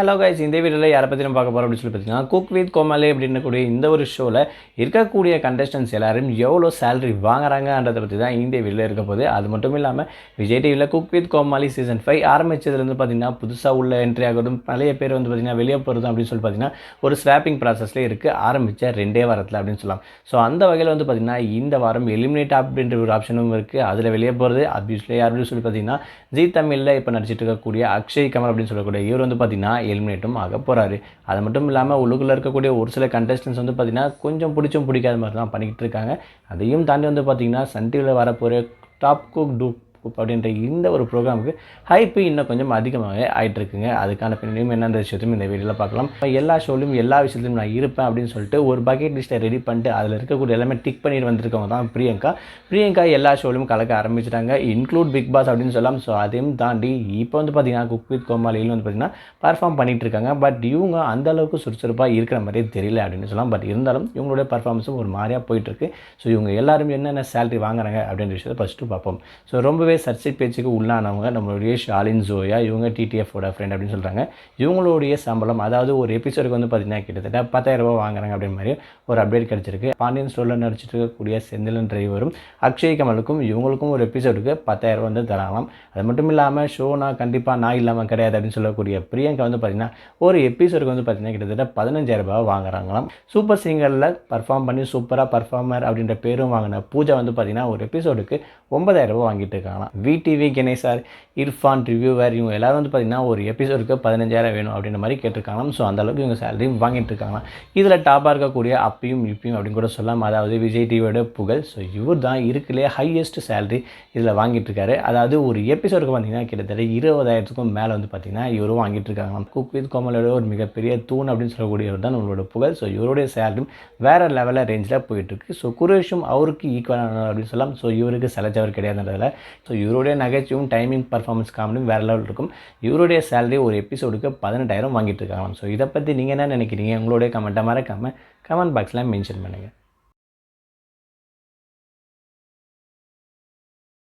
Hello guys இந்த வீடியோவில் யாரை பற்றி நம்ம பார்க்க போகிறோம் அப்படின்னு சொல்லி பார்த்தீங்கன்னா குக் வித் கோமாளி அப்படின்னக்கூடிய இந்த ஒரு ஷோவில் இருக்கக்கூடிய கண்டஸ்டன்ஸ் எல்லாரும் எவ்வளோ சேலரி வாங்குறாங்கன்றத பற்றி தான் இந்த வீடியோவில் இருக்க போகுது. அது மட்டும் இல்லாமல் விஜய் டிவியில் cook with Komali season five ஆரம்பித்ததுலேருந்து பார்த்தீங்கன்னா புதுசாக உள்ள என்ட்ரி ஆகட்டும் பழைய பேர் வந்து பார்த்தீங்கன்னா வெளியே போகிறது அப்படின்னு சொல்லி பார்த்தீங்கன்னா ஒரு ஸ்வாப்பிங் ப்ராசஸ்லேயே இருக்குது ஆரம்பித்த ரெண்டே வாரத்தில் அப்படின்னு சொல்லலாம். ஸோ அந்த வகையில் வந்து பார்த்திங்கன்னா இந்த வாரம் எலிமினேட் அப்படின்ற ஒரு ஆப்ஷனும் இருக்குது அதில் வெளியே போகிறது அப்யூஸ்ல யார் அப்படின்னு சொல்லி பார்த்தீங்கன்னா ஜி தமிழில் இப்போ நடிச்சிட்டு இருக்கக்கூடிய அக்ஷய் கமல் அப்படின்னு சொல்லக்கூடிய இவர் வந்து பார்த்திங்கன்னா எலிமினேட்டும் ஆக போகிறாரு அது மட்டும் இல்லாமல் உள்ளுக்குள்ளே இருக்கக்கூடிய ஒரு சில கண்டஸ்டன்ஸ் வந்து பார்த்திங்கன்னா கொஞ்சம் பிடிச்சும் பிடிக்காத மாதிரி தான் பண்ணிக்கிட்டு இருக்காங்க. அதையும் தாண்டி வந்து பார்த்தீங்கன்னா சன் டிவியில் வரப்போகிற டாப் குக் டூ அப்படின்ற இந்த ஒரு ப்ரோக்ராமுக்கு ஹைப்பு இன்னும் கொஞ்சம் அதிகமாகவே ஆயிட்டு இருக்குங்க அதுக்கான பின்னணியும் என்னென்ற விஷயத்தையும் இந்த வீடியோவில் பார்க்கலாம். இப்போ எல்லா ஷோலையும் எல்லா விஷயத்துலையும் நான் இருப்பேன் அப்படின்னு சொல்லிட்டு ஒரு பக்கெட் லிஸ்ட்டை ரெடி பண்ணிட்டு அதில் இருக்கக்கூடிய எல்லாமே டிக் பண்ணிட்டு வந்திருக்கவங்க தான் பிரியங்கா. பிரியங்கா எல்லா ஷோலையும் கலக்க ஆரம்பிச்சிட்டாங்க. இன்க்ளூட் பிக் பாஸ் அப்படின்னு சொல்லலாம். ஸோ அதையும் தாண்டி இப்போ வந்து பார்த்தீங்கன்னா குக் வித் கோமாளியில் வந்து பார்த்தீங்கன்னா பர்ஃபார்ம் பண்ணிகிட்டு இருக்காங்க. பட் இவங்க அந்தளவுக்கு சுறுசுறுப்பாக இருக்கிற மாதிரியே தெரியல அப்படின்னு சொல்லலாம். பட் இருந்தாலும் இவங்களுடைய பர்ஃபார்மன்ஸும் ஒரு மாதிரியாக போயிட்டுருக்கு. ஸோ இவங்க எல்லாருமே என்னென்ன சேலரி வாங்குறாங்க அப்படின்ற விஷயத்தை ஃபஸ்ட்டு பார்ப்போம். ஸோ ரொம்பவே சர்ச்சை பேச்சுக்கு உள்ளானவங்க நம்மளுடைய ஷாலின் ஜோயா இவங்க டிடிஎஃபோட ஃப்ரெண்ட் அப்படின்னு சொல்கிறாங்க இவங்களுடைய சம்பளம் அதாவது ஒரு எபிசோடுக்கு வந்து பார்த்திங்கன்னா கிட்டத்தட்ட பத்தாயிரம் ரூபா வாங்குறாங்க அப்படின்னு மாதிரி ஒரு அப்டேட் கிடச்சிருக்கு. பாண்டியன் ஸ்டோரில் நடிச்சிட்டு இருக்கக்கூடிய செந்திலன் டிரைவரும் அக்ஷய் கமலுக்கும் இவங்களுக்கும் ஒரு எபிசோடுக்கு பத்தாயிரம் வந்து தராங்களாம். அது மட்டும் இல்லாமல் ஷோ நான் கண்டிப்பாக நான் இல்லாமல் கிடையாது அப்படின்னு சொல்லக்கூடிய பிரியங்கா வந்து பார்த்தீங்கன்னா ஒரு எபிசோடுக்கு வந்து பார்த்தீங்கன்னா கிட்டத்தட்ட பதினஞ்சாயிரம் ரூபாய் வாங்குறாங்களாம். சூப்பர் சிங்கரில் பர்ஃபார்ம் பண்ணி சூப்பராக பர்ஃபார்மர் அப்படின்ற பேரும் வாங்கின பூஜா வந்து பார்த்தீங்கன்னா ஒரு எபிசோடுக்கு ஒன்பதாயிரம் ரூபாய் வாங்கிட்டு இருக்காங்களாம் விடிவி கணேசார் இர்ஃபான் ரிவ்யூவர் இவங்க எல்லாரும் வந்து பார்த்தீங்கன்னா ஒரு எபிசோடுக்கு பதினஞ்சாயிரம் வேணும் அப்படின்ற மாதிரி கேட்டிருக்காங்களாம். ஸோ அந்தளவுக்கு இவங்க சேலரியும் வாங்கிட்டு இருக்காங்களாம். இதில் டாப்பாக இருக்கக்கூடிய அப்பையும் இப்பையும் அப்படின்னு கூட சொல்லலாம். அதாவது விஜய் டிவியோட புகழ். ஸோ இவர் தான் இருக்குல்லையே ஹையஸ்ட் சேலரி இதில் வாங்கிட்டு இருக்காரு. அதாவது ஒரு எபிசோடுக்கு பார்த்தீங்கன்னா கிட்டத்தட்ட இருபதாயிரத்துக்கும் மேலே வந்து பார்த்தீங்கன்னா இவரும் வாங்கிட்டு இருக்காங்களாம். குக் வித் கோமலோட ஒரு மிகப்பெரிய தூண் அப்படின்னு சொல்லக்கூடியவர் தான் நம்மளோட புகழ். ஸோ இவருடைய சேலரியும் வேறு லெவலில் ரேஞ்சில் போயிட்டுருக்கு ஸோ குரேஷும் அவருக்கு ஈக்குவலான அப்படின்னு சொல்லலாம். ஸோ இவருக்கு செலச்சவர் கிடையாதுன்றதில். ஸோ இவருடைய நகைச்சுவும் டைமிங் பர்ஃபார்மன்ஸ் காமெடியும் வேறு லெவல் இருக்கும். இவருடைய சேலரி ஒரு எபிசோடுக்கு பதினெட்டாயிரம் வாங்கிட்டு இருக்காங்களாம். ஸோ இதை பற்றி நீங்கள் என்ன நினைக்கிறீங்க? உங்களுடைய கமெண்ட்டை மறக்காமல் கமெண்ட் பாக்ஸில் மென்ஷன் பண்ணுங்கள்